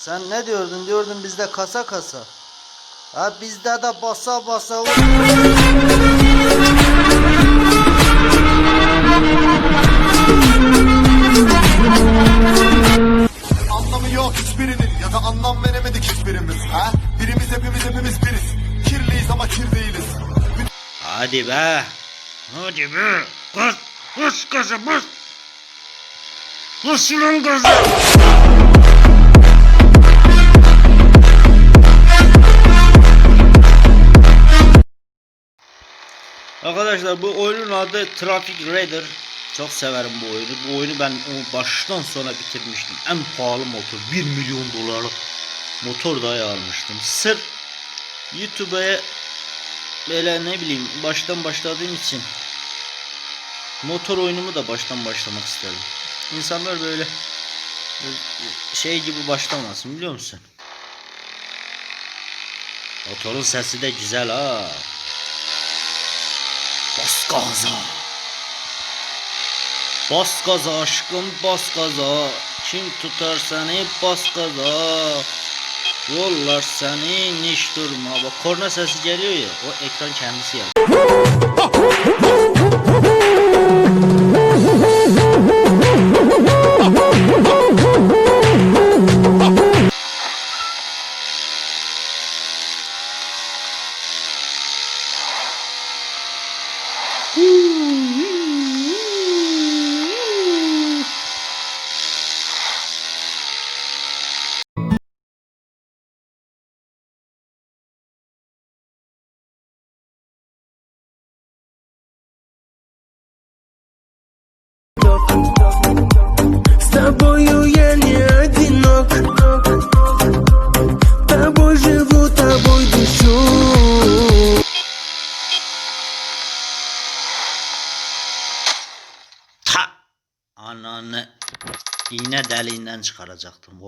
Sen ne diyordun? Diyordun bizde kasa kasa. Ha bizde de basa basa. Anlamı yok hiçbirinin ya da anlam veremedik hiçbirimiz ha? Birimiz hepimiz hepimiz biriz Kirliyiz ama kir değiliz Hadi be. Hadi be. Kız. Kız kızı bas. Bas lan kızı. Arkadaşlar bu oyunun adı Traffic Raider. Çok severim bu oyunu. Bu oyunu ben o baştan sona bitirmiştim. En pahalı motor 1 milyon dolarlık motor dahi almıştım. Sırf YouTube'a böyle ne bileyim baştan başladığım için motor oyunumu da baştan başlamak istedim. İnsanlar böyle şey gibi başlamasın biliyor musun? Motorun sesi de güzel ha. Bas gaza. Bas gaza aşkım bas. Kim tutar seni bas. Yollar seni hiç durma. Bak korna sesi geliyor ya. O ekran kendisi yapıyor. С тобою я не одинок. Тобой живу, тобой дышу Ananı iğne deliğinden çıkaracaktım.